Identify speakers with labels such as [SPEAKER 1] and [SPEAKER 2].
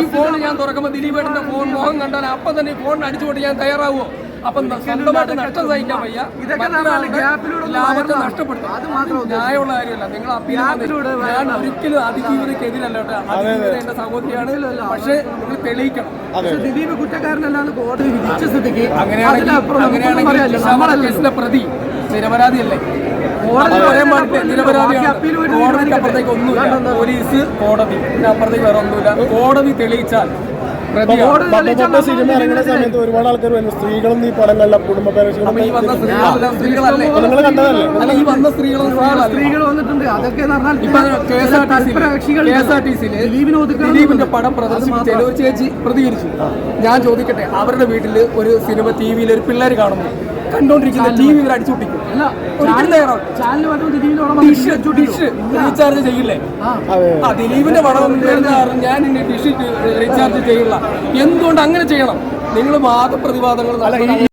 [SPEAKER 1] ഈ ഫോൺ ഞാൻ തുറക്കുമ്പോൾ ദിലീപേട്ടന്റെ ഫോൺ മുഖം കണ്ടാൽ അപ്പം തന്നെ ഈ ഫോൺ അടിച്ചു കൊണ്ട് ഞാൻ തയ്യാറാവുമോ അപ്പം സ്വന്തമായിട്ട് നഷ്ടം സഹിക്കാൻ വയ്യ. ലാഭത്തെ നഷ്ടപ്പെടുത്തും ന്യായമുള്ള കാര്യമല്ല. നിങ്ങൾ ഞാൻ ഒരിക്കലും അതിജീവിത എന്റെ സഹോദരിയാണ്. പക്ഷേ നിങ്ങൾ തെളിയിക്കണം.
[SPEAKER 2] പക്ഷെ ദിലീപ് കുറ്റക്കാരനല്ലാന്ന് കോടതി വിധിച്ച സ്ഥിതിക്ക്
[SPEAKER 1] അങ്ങനെയാണെങ്കിൽ കേസിലെ പ്രതി നിരപരാധിയല്ലേ?
[SPEAKER 2] കോടതി
[SPEAKER 1] പറയാൻ പാടില്ല.
[SPEAKER 2] ബാക്കി
[SPEAKER 1] നിരപരാധിയാണ്.
[SPEAKER 2] അപ്പീൽ വഴി
[SPEAKER 1] കോടതിക്ക് അപ്പുറത്തേക്ക് ഒന്നുമില്ല. പോലീസ് കോടതി. പിന്നെ അപ്പുറത്തേക്ക് വേറെ ഒന്നുമില്ല. കോടതി തെളിയിച്ചാൽ
[SPEAKER 3] സിനിമ ഇറങ്ങുന്ന സമയത്ത് ഒരുപാട് ആൾക്കാർ വരുന്നു. സ്ത്രീകളും ഈ പടങ്ങളിലെ കുടുംബ നിങ്ങൾ കണ്ടതല്ലേ?
[SPEAKER 1] അല്ല ഈ വന്ന സ്ത്രീകളും
[SPEAKER 2] സ്ത്രീകൾ വന്നിട്ടുണ്ട്. അതൊക്കെ
[SPEAKER 1] ദിലീപിന്റെ പടം പ്രദർശിപ്പിച്ചതിൽ ഒരു ചേച്ചി പ്രതികരിച്ചു. ഞാൻ ചോദിക്കട്ടെ അവരുടെ വീട്ടിൽ ഒരു സിനിമ ടി വിയിൽ ഒരു പിള്ളേർ കാണുന്നു. കണ്ടോണ്ടിരിക്കുന്ന ടി വി ഇവർ റീചാർജ് ചെയ്യില്ലേ? ആ. ദിലീപിന്റെ പടം ഞാൻ ഇനി ഡിഷ് റീചാർജ് ചെയ്യില്ല. എന്തുകൊണ്ട് അങ്ങനെ ചെയ്യണം? നിങ്ങൾ വാദപ്രതിവാദങ്ങൾ നടത്തണം.